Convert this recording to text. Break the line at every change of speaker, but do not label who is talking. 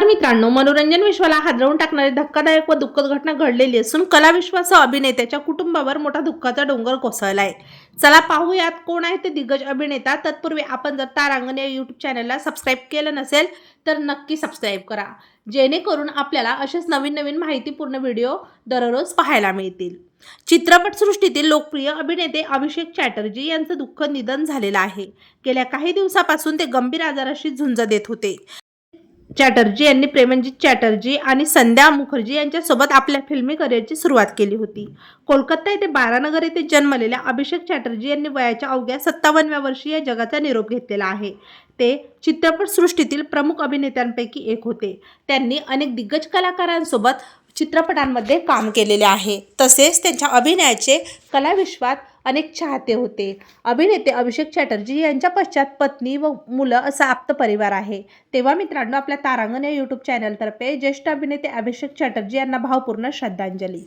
नमस्कार मित्रांनो मनोरंजन विश्वाला हादरवून टाकणारी धक्कादायक व दुःखद घटना घडलेली असून कलाविश्वासह अभिनेत्याच्या कुटुंबावर मोठा दुःखाचा डोंगर कोसळलाय. चला पाहूयात कोण आहे ते दिग्गज अभिनेता. तत्पूर्वी आपण जर तारांगण या यूट्यूब चॅनलला सबस्क्राईब केलं नसेल तर नक्की सबस्क्राईब करा. जेणेकरून आपल्याला असेच नवीन नवीन माहितीपूर्ण व्हिडिओ दररोज पाहायला मिळतील. चित्रपटसृष्टीतील लोकप्रिय अभिनेते अभिषेक चॅटर्जी यांचं दुःख निधन झालेलं आहे. गेल्या काही दिवसापासून ते गंभीर आजाराशी झुंज देत होते. चॅटर्जी यांनी प्रेमनजीत चॅटर्जी आणि संध्या मुखर्जी यांच्यासोबत आपल्या फिल्मी करिअरची सुरुवात केली होती. कोलकाता येथे बारानगर येथे जन्मलेल्या अभिषेक चॅटर्जी यांनी वयाच्या अवघ्या सत्तावन्नव्या वर्षी या जगाचा निरोप घेतलेला आहे. ते चित्रपटसृष्टीतील प्रमुख अभिनेत्यांपैकी एक होते. त्यांनी अनेक दिग्गज कलाकारांसोबत चित्रपटांमध्ये काम केलेले आहे. तसेच त्यांच्या अभिनयाचे कलाविश्वात अनेक चाहते होते. अभिनेते अभिषेक चॅटर्जी यांच्या पश्चात पत्नी व मुलं असा आप्त परिवार आहे. तेव्हा मित्रांनो आपल्या तारांगण या यूट्यूब चॅनलतर्फे ज्येष्ठ अभिनेते अभिषेक चॅटर्जी यांना भावपूर्ण श्रद्धांजली.